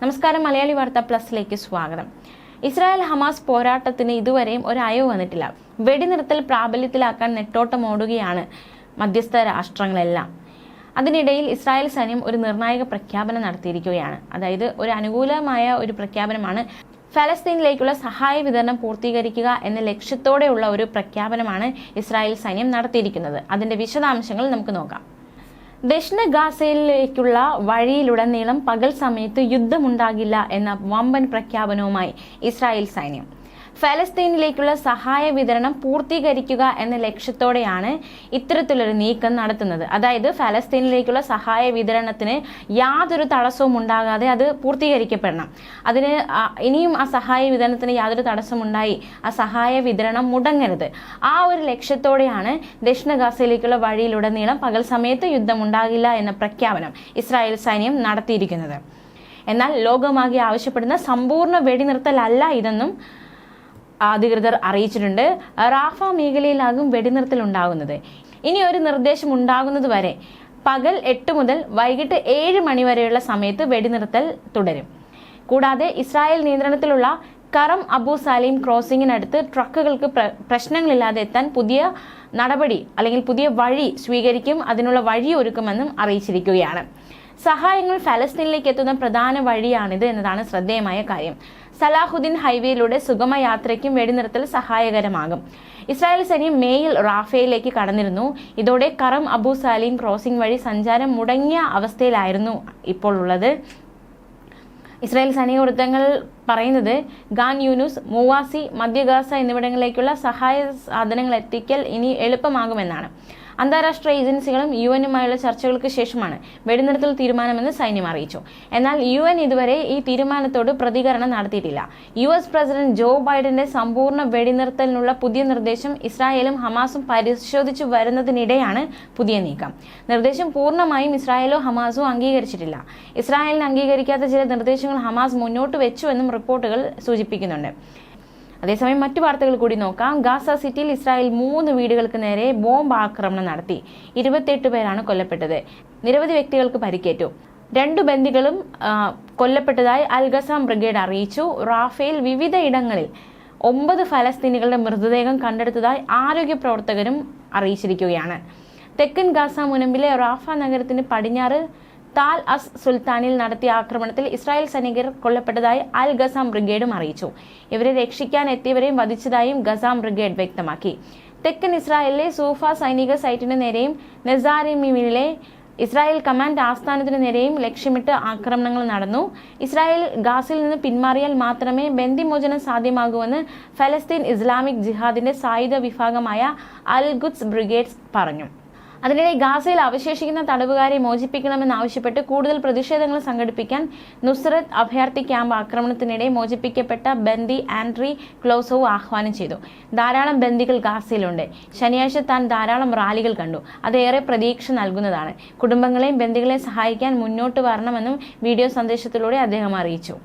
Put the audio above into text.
നമസ്കാരം മലയാളി വാർത്ത പ്ലസിലേക്ക് സ്വാഗതം. ഇസ്രായേൽ ഹമാസ് പോരാട്ടത്തിന് ഇതുവരെയും ഒരു അയവ് വന്നിട്ടില്ല. വെടിനിർത്തൽ പ്രാബല്യത്തിലാക്കാൻ നെട്ടോട്ടമോടുകയാണ് മധ്യസ്ഥ രാഷ്ട്രങ്ങളെല്ലാം. അതിനിടയിൽ ഇസ്രായേൽ സൈന്യം ഒരു നിർണായക പ്രഖ്യാപനം നടത്തിയിരിക്കുകയാണ്. അതായത് ഒരു അനുകൂലമായ ഒരു പ്രഖ്യാപനമാണ്. ഫലസ്തീനിലേക്കുള്ള സഹായ വിതരണം പൂർത്തീകരിക്കുക എന്ന ലക്ഷ്യത്തോടെയുള്ള ഒരു പ്രഖ്യാപനമാണ് ഇസ്രായേൽ സൈന്യം നടത്തിയിരിക്കുന്നത്. അതിന്റെ വിശദാംശങ്ങൾ നമുക്ക് നോക്കാം. ദക്ഷിണ ഗാസയിലേക്കുള്ള വഴിയിലുടനീളം പകൽ സമയത്ത് യുദ്ധമുണ്ടാകില്ല എന്ന വമ്പൻ പ്രഖ്യാപനവുമായി ഇസ്രായേൽ സൈന്യം. ഫലസ്തീനിലേക്കുള്ള സഹായ വിതരണം പൂർത്തീകരിക്കുക എന്ന ലക്ഷ്യത്തോടെയാണ് ഇത്തരത്തിലൊരു നീക്കം നടത്തുന്നത്. അതായത് ഫലസ്തീനിലേക്കുള്ള സഹായ വിതരണത്തിന് യാതൊരു തടസ്സവും ഉണ്ടാകാതെ അത് പൂർത്തീകരിക്കപ്പെടണം. അതിന് ഇനിയും ആ സഹായ വിതരണത്തിന് യാതൊരു തടസ്സമുണ്ടായി ആ സഹായ വിതരണം മുടങ്ങരുത്. ആ ഒരു ലക്ഷ്യത്തോടെയാണ് ദക്ഷിണ ഗാസയിലേക്കുള്ള വഴിയിലുടനീളം പകൽ സമയത്ത് യുദ്ധമുണ്ടാകില്ല എന്ന പ്രഖ്യാപനം ഇസ്രായേൽ സൈന്യം നടത്തിയിരിക്കുന്നത്. എന്നാൽ ലോകമാകെ ആവശ്യപ്പെടുന്ന സമ്പൂർണ വെടിനിർത്തലല്ല ഇതെന്നും അധികൃതർ അറിയിച്ചിട്ടുണ്ട്. റാഫ മേഖലയിലാകും വെടിനിർത്തൽ ഉണ്ടാകുന്നത്. ഇനി ഒരു നിർദ്ദേശം ഉണ്ടാകുന്നത് വരെ പകൽ എട്ട് മുതൽ വൈകിട്ട് ഏഴ് മണി വരെയുള്ള സമയത്ത് വെടിനിർത്തൽ തുടരും. കൂടാതെ ഇസ്രായേൽ നിയന്ത്രണത്തിലുള്ള കറം അബു സാലിം ക്രോസിംഗിനടുത്ത് ട്രക്കുകൾക്ക് പ്ര- പ്രശ്നങ്ങളില്ലാതെ എത്താൻ പുതിയ നടപടി അല്ലെങ്കിൽ പുതിയ വഴി സ്വീകരിക്കും അതിനുള്ള വഴി ഒരുക്കുമെന്നും അറിയിച്ചിരിക്കുകയാണ്. സഹായങ്ങൾ ഫലസ്തീനിലേക്ക് എത്തുന്ന പ്രധാന വഴിയാണിത് എന്നതാണ് ശ്രദ്ധേയമായ കാര്യം. സലാഹുദ്ദീൻ ഹൈവേയിലൂടെ സുഗമ യാത്രയ്ക്കും വെടിനിർത്തൽ സഹായകരമാകും. ഇസ്രായേൽ സൈന്യം മേയിൽ റാഫേലേക്ക് കടന്നിരുന്നു. ഇതോടെ കറം അബു സാലിം ക്രോസിംഗ് വഴി സഞ്ചാരം മുടങ്ങിയ അവസ്ഥയിലായിരുന്നു ഇപ്പോൾ ഉള്ളത്. ഇസ്രായേൽ സൈനിക വൃത്തങ്ങൾ പറയുന്നത് ഗാൻ യൂനുസ് മൂവാസി മധ്യഗാസ എന്നിവിടങ്ങളിലേക്കുള്ള സഹായ സാധനങ്ങൾ എത്തിക്കൽ ഇനി എളുപ്പമാകുമെന്നാണ്. അന്താരാഷ്ട്ര ഏജൻസികളും യു എനുമായുള്ള ചർച്ചകൾക്ക് ശേഷമാണ് വെടിനിർത്തൽ തീരുമാനമെന്ന് സൈന്യം അറിയിച്ചു. എന്നാൽ യു എൻ ഇതുവരെ ഈ തീരുമാനത്തോട് പ്രതികരണം നടത്തിയിട്ടില്ല. യു എസ് പ്രസിഡന്റ് ജോ ബൈഡന്റെ സമ്പൂർണ വെടിനിർത്തലിനുള്ള പുതിയ നിർദ്ദേശം ഇസ്രായേലും ഹമാസും പരിശോധിച്ചു വരുന്നതിനിടെയാണ് പുതിയ നീക്കം. നിർദ്ദേശം പൂർണമായും ഇസ്രായേലോ ഹമാസോ അംഗീകരിച്ചിട്ടില്ല. ഇസ്രായേലിന് അംഗീകരിക്കാത്ത ചില നിർദ്ദേശങ്ങൾ ഹമാസ് മുന്നോട്ട് വെച്ചു എന്നും റിപ്പോർട്ടുകൾ സൂചിപ്പിക്കുന്നുണ്ട്. അതേസമയം മറ്റു വാർത്തകൾ കൂടി നോക്കാം. ഗാസ സിറ്റിയിൽ ഇസ്രായേൽ മൂന്ന് വീടുകൾക്ക് നേരെ ബോംബ് ആക്രമണം നടത്തി. ഇരുപത്തിയെട്ട് പേരാണ് കൊല്ലപ്പെട്ടത്. നിരവധി വ്യക്തികൾക്ക് പരിക്കേറ്റു. രണ്ടു ബന്ദികളും കൊല്ലപ്പെട്ടതായി അൽ ഗസാം ബ്രിഗേഡ് അറിയിച്ചു. റാഫേൽ വിവിധ ഇടങ്ങളിൽ ഒമ്പത് ഫലസ്തീനികളുടെ മൃതദേഹം കണ്ടെടുത്തതായി ആരോഗ്യ പ്രവർത്തകരും അറിയിച്ചിരിക്കുകയാണ്. തെക്കൻ ഗാസ മുനമ്പിലെ റാഫ നഗരത്തിന് പടിഞ്ഞാറ് താൽ അസ് സുൽത്താനിൽ നടത്തിയ ആക്രമണത്തിൽ ഇസ്രായേൽ സൈനികർ കൊല്ലപ്പെട്ടതായി അൽ ഗസാം ബ്രിഗേഡും അറിയിച്ചു. ഇവരെ രക്ഷിക്കാൻ എത്തിയവരെയും വധിച്ചതായും ഗസാം ബ്രിഗേഡ് വ്യക്തമാക്കി. തെക്കൻ ഇസ്രായേലിലെ സൂഫ സൈനിക സൈറ്റിനു നേരെയും നെസാരിമിലെ ഇസ്രായേൽ കമാൻഡ് ആസ്ഥാനത്തിനു നേരെയും ലക്ഷ്യമിട്ട് ആക്രമണങ്ങൾ നടന്നു. ഇസ്രായേൽ ഗാസിൽ നിന്ന് പിന്മാറിയാൽ മാത്രമേ ബന്ദിമോചനം സാധ്യമാകൂവെന്ന് ഫലസ്തീൻ ഇസ്ലാമിക് ജിഹാദിന്റെ സായുധ വിഭാഗമായ അൽ ഗുഡ്സ് ബ്രിഗേഡ്സ് പറഞ്ഞു. അതിനിടെ ഗാസയിൽ അവശേഷിക്കുന്ന തടവുകാരെ മോചിപ്പിക്കണമെന്നാവശ്യപ്പെട്ട് കൂടുതൽ പ്രതിഷേധങ്ങൾ സംഘടിപ്പിക്കാൻ നുസ്രത് അഭയാർത്ഥി ക്യാമ്പ് ആക്രമണത്തിനിടെ മോചിപ്പിക്കപ്പെട്ട ബന്ദി ആൻഡ്രി ക്ലോസോവ് ആഹ്വാനം ചെയ്തു. ധാരാളം ബന്ദികൾ ഗാസയിലുണ്ട്. ശനിയാഴ്ച താൻ ധാരാളം റാലികൾ കണ്ടു. അതേറെ പ്രതീക്ഷ നൽകുന്നതാണ്. കുടുംബങ്ങളെയും ബന്ദികളെയും സഹായിക്കാൻ മുന്നോട്ട് വരണമെന്നും വീഡിയോ സന്ദേശത്തിലൂടെ അദ്ദേഹം അറിയിച്ചു.